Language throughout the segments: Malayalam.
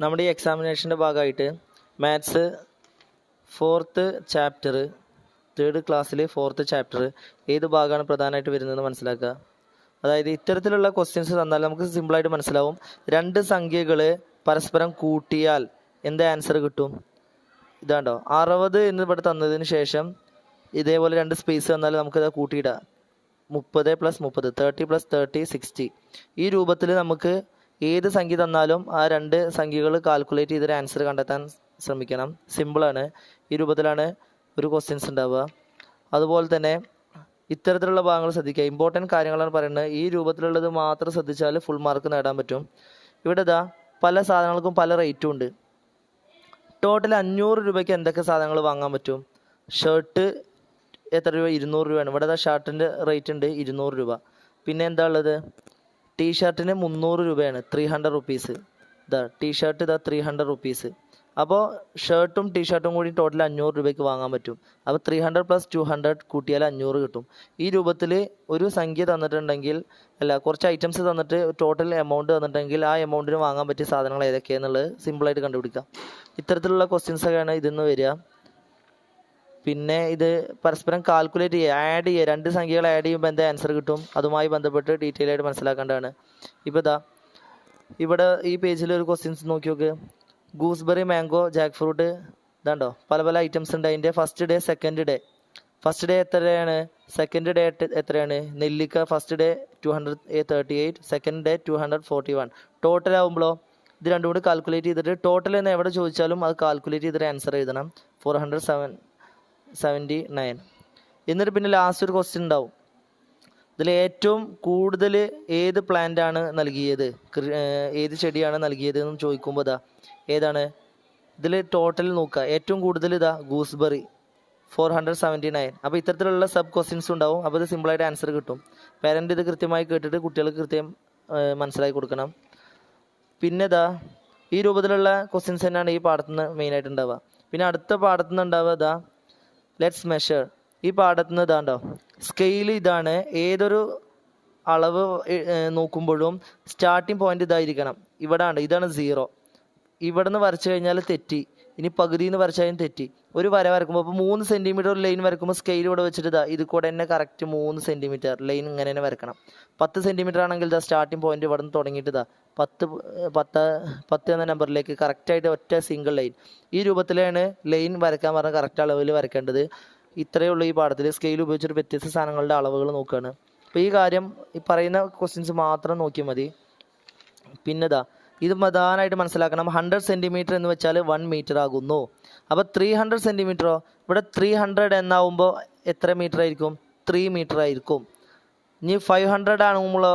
നമ്മുടെ ഈ എക്സാമിനേഷന്റെ ഭാഗമായിട്ട് മാത്സ് ഫോർത്ത് ചാപ്റ്റർ തേർഡ് ക്ലാസ്സിൽ ഫോർത്ത് ചാപ്റ്റർ ഏത് ഭാഗമാണ് പ്രധാനമായിട്ട് വരുന്നതെന്ന് മനസ്സിലാക്കുക. അതായത് ഇത്തരത്തിലുള്ള ക്വസ്റ്റ്യൻസ് തന്നാൽ നമുക്ക് സിമ്പിളായിട്ട് മനസ്സിലാവും. രണ്ട് സംഖ്യകൾ പരസ്പരം കൂട്ടിയാൽ എന്ത് ആൻസർ കിട്ടും? ഇതാണ്ടോ. അറുപത് എന്ന് ഇവിടെ തന്നതിന് ശേഷം ഇതേപോലെ രണ്ട് സ്പേസ് തന്നാൽ നമുക്കത് കൂട്ടിയിടാം. മുപ്പത് പ്ലസ് മുപ്പത് തേർട്ടി പ്ലസ് തേർട്ടി സിക്സ്റ്റി ഈ രൂപത്തിൽ നമുക്ക് ഏത് സംഖ്യ തന്നാലും ആ രണ്ട് സംഖ്യകൾ കാൽക്കുലേറ്റ് ചെയ്തൊരു ആൻസർ കണ്ടെത്താൻ ശ്രമിക്കണം. സിമ്പിളാണ് ഈ രൂപത്തിലാണ് ഒരു ക്വസ്റ്റ്യൻസ് ഉണ്ടാവുക. അതുപോലെ തന്നെ ഇത്തരത്തിലുള്ള ഭാഗങ്ങൾ ശ്രദ്ധിക്കുക. ഇമ്പോർട്ടന്റ് കാര്യങ്ങളാണ് പറയുന്നത്. ഈ രൂപത്തിലുള്ളത് മാത്രം ശ്രദ്ധിച്ചാൽ ഫുൾ മാർക്ക് നേടാൻ പറ്റും. ഇവിടെ ഇതാ പല സാധനങ്ങൾക്കും പല റേറ്റും ഉണ്ട്. ടോട്ടൽ അഞ്ഞൂറ് രൂപയ്ക്ക് എന്തൊക്കെ സാധനങ്ങൾ വാങ്ങാൻ പറ്റും? ഷർട്ട് എത്ര രൂപ? ഇരുന്നൂറ് രൂപയാണ്. ഇവിടെ ഷർട്ടിന്റെ റേറ്റ് ഉണ്ട് ഇരുന്നൂറ് രൂപ. പിന്നെ എന്താ ഉള്ളത്? ടീ ഷർട്ടിന് മുന്നൂറ് രൂപയാണ് ത്രീ ഹൺഡ്രഡ് റുപ്പീസ് ഇതാ ടീ ഷർട്ട് ഇതാ ത്രീ ഹൺഡ്രഡ് റുപ്പീസ് അപ്പോൾ ഷർട്ടും ടീ ഷർട്ടും കൂടി ടോട്ടൽ അഞ്ഞൂറ് രൂപയ്ക്ക് വാങ്ങാൻ പറ്റും. അപ്പോൾ three hundred plus two hundred കൂട്ടിയാൽ അഞ്ഞൂറ് കിട്ടും. ഈ രൂപത്തിൽ ഒരു സംഖ്യ തന്നിട്ടുണ്ടെങ്കിൽ അല്ല കുറച്ച് ഐറ്റംസ് തന്നിട്ട് ടോട്ടൽ എമൗണ്ട് തന്നിട്ടുണ്ടെങ്കിൽ ആ എമൗണ്ടിന് വാങ്ങാൻ പറ്റിയ സാധനങ്ങൾ ഏതൊക്കെയാണെന്നുള്ളത് സിമ്പിളായിട്ട് കണ്ടുപിടിക്കാം. ഇത്തരത്തിലുള്ള ക്വസ്റ്റ്യൻസൊക്കെയാണ് ഇതിൽ നിന്ന് വരിക. പിന്നെ ഇത് പരസ്പരം കാൽക്കുലേറ്റ് ചെയ്യുക ആഡ് ചെയ്യുക. രണ്ട് സംഖ്യകൾ ആഡ് ചെയ്യുമ്പോൾ എന്താ ആൻസർ കിട്ടും? അതുമായി ബന്ധപ്പെട്ട് ഡീറ്റെയിൽ ആയിട്ട് മനസ്സിലാക്കേണ്ടതാണ്. ഇപ്പോൾ ഇതാ ഇവിടെ ഈ പേജിൽ ഒരു ക്വസ്റ്റ്യൻസ് നോക്കി നോക്ക്. ഗൂസ്ബെറി മാംഗോ ജാക്ക് ഫ്രൂട്ട് ഇതാണ്ടോ? പല പല ഐറ്റംസ് ഉണ്ട് അതിന്റെ. First day second day first day എത്രയാണ്? സെക്കൻഡ് ഡേ എത്രയാണ്? നെല്ലിക്ക first day two hundred thirty eight second day two hundred forty one total ആകുമ്പോഴോ ഇത് രണ്ടും കൂടി കാൽക്കുലേറ്റ് ചെയ്തിട്ട് ടോട്ടൽ എന്ന് എവിടെ ചോദിച്ചാലും അത് കാൽക്കുലേറ്റ് ചെയ്തിട്ട് ആൻസർ എഴുതണം. Four hundred seven seventy nine എന്നിട്ട് പിന്നെ ലാസ്റ്റ് ഒരു ക്വസ്റ്റ്യൻ ഉണ്ടാവും. ഇതിൽ ഏറ്റവും കൂടുതൽ ഏത് പ്ലാന്റ് ആണ് നൽകിയത്? ഏത് ചെടിയാണ് നൽകിയത് എന്ന് ചോദിക്കുമ്പോൾ ഇതാ ഏതാണ്? ഇതിൽ ടോട്ടൽ നോക്കുക. ഏറ്റവും കൂടുതൽ ഇതാ gooseberry four hundred seventy nine അപ്പോൾ ഇത്തരത്തിലുള്ള സബ് ക്വസ്റ്റ്യൻസ് ഉണ്ടാവും. അപ്പോൾ ഇത് സിമ്പിളായിട്ട് ആൻസർ കിട്ടും. പേരന്റ് ഇത് കൃത്യമായി കേട്ടിട്ട് കുട്ടികൾക്ക് കൃത്യം മനസ്സിലാക്കി കൊടുക്കണം. പിന്നെ ഇതാ ഈ രൂപത്തിലുള്ള ക്വസ്റ്റ്യൻസ് തന്നെയാണ് ഈ പാഠത്തിൽ നിന്ന് മെയിനായിട്ട് ഉണ്ടാവുക. പിന്നെ അടുത്ത പാഠത്തിൽ നിന്ന് ഉണ്ടാവുക ഇതാ ലെറ്റ്സ് മെഷർ ഈ പാഠത്തിൽ നിന്ന് ഇതാണ്ടോ? സ്കെയിൽ ഇതാണ് ഏതൊരു അളവ് നോക്കുമ്പോഴും സ്റ്റാർട്ടിങ് പോയിന്റ് ഇതായിരിക്കണം. ഇവിടാണ് ഇതാണ് സീറോ ഇവിടെ നിന്ന് വരച്ചു കഴിഞ്ഞാൽ തെറ്റി. ഇനി പകുതി എന്ന് വരച്ചാലും തെറ്റി. ഒരു വര വരക്കുമ്പോൾ അപ്പോൾ മൂന്ന് സെന്റിമീറ്റർ ലൈൻ വരക്കുമ്പോൾ സ്കെയിൽ ഇവിടെ വെച്ചിട്ട് ഇതാ കൂടെ തന്നെ കറക്റ്റ് മൂന്ന് സെന്റിമീറ്റർ ലൈൻ ഇങ്ങനെ തന്നെ വരക്കണം. പത്ത് സെന്റിമീറ്റർ ആണെങ്കിൽ ഇതാ സ്റ്റാർട്ടിംഗ് പോയിന്റ് ഇവിടെ നിന്ന് തുടങ്ങിയിട്ട് ഇതാ പത്ത് പത്ത് പത്ത് എന്ന നമ്പറിലേക്ക് കറക്റ്റായിട്ട് ഒറ്റ സിംഗിൾ ലൈൻ ഈ രൂപത്തിലാണ് ലൈൻ വരക്കാൻ പറഞ്ഞ കറക്റ്റ് അളവിൽ വരക്കേണ്ടത് ഇത്രയേ ഉള്ളൂ ഈ പാഠത്തിൽ സ്കെയിൽ ഉപയോഗിച്ചിട്ട് വ്യത്യസ്ത സാധനങ്ങളുടെ അളവുകൾ നോക്കുകയാണ് അപ്പോൾ ഈ കാര്യം ഈ പറയുന്ന ക്വസ്റ്റ്യൻസ് മാത്രം നോക്കിയാൽ മതി. പിന്നെതാ ഇത് പ്രധാനമായിട്ട് മനസ്സിലാക്കണം. ഹൺഡ്രഡ് സെന്റിമീറ്റർ എന്ന് വെച്ചാൽ വൺ മീറ്റർ ആകുന്നു. അപ്പോൾ ത്രീ ഹൺഡ്രഡ് സെന്റിമീറ്ററോ ഇവിടെ ത്രീ ഹൺഡ്രഡ് എന്നാവുമ്പോൾ എത്ര മീറ്റർ ആയിരിക്കും? ത്രീ മീറ്റർ ആയിരിക്കും. ഇനി ഫൈവ് ഹൺഡ്രഡ് ആകുമ്പോഴോ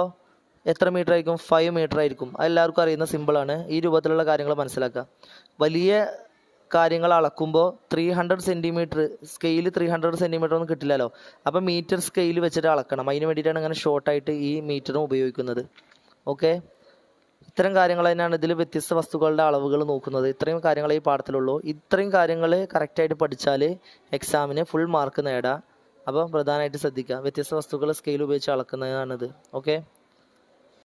എത്ര മീറ്റർ ആയിരിക്കും? ഫൈവ് മീറ്റർ ആയിരിക്കും. എല്ലാവർക്കും അറിയുന്ന സിമ്പിളാണ് ഈ രൂപത്തിലുള്ള കാര്യങ്ങൾ മനസ്സിലാക്കുക. വലിയ കാര്യങ്ങൾ അളക്കുമ്പോൾ three hundred centimetre scale three hundred centimetre ഒന്നും കിട്ടില്ലല്ലോ. അപ്പോൾ മീറ്റർ സ്കെയിൽ വെച്ചിട്ട് അളക്കണം. അതിന് വേണ്ടിയിട്ടാണ് ഇങ്ങനെ ഷോർട്ടായിട്ട് ഈ മീറ്ററും ഉപയോഗിക്കുന്നത്. ഓക്കെ ഇത്തരം കാര്യങ്ങൾ തന്നെയാണ് ഇതിൽ വ്യത്യസ്ത വസ്തുക്കളുടെ അളവുകൾ നോക്കുന്നത്. ഇത്രയും കാര്യങ്ങളെ ഈ പാഠത്തിലുള്ളൂ. ഇത്രയും കാര്യങ്ങൾ കറക്റ്റായിട്ട് പഠിച്ചാൽ എക്സാമിന് ഫുൾ മാർക്ക് നേടാം. അപ്പോൾ പ്രധാനമായിട്ട് ശ്രദ്ധിക്കുക. വ്യത്യസ്ത വസ്തുക്കൾ സ്കെയിൽ ഉപയോഗിച്ച് അളക്കുന്നതാണിത്. ഓക്കെ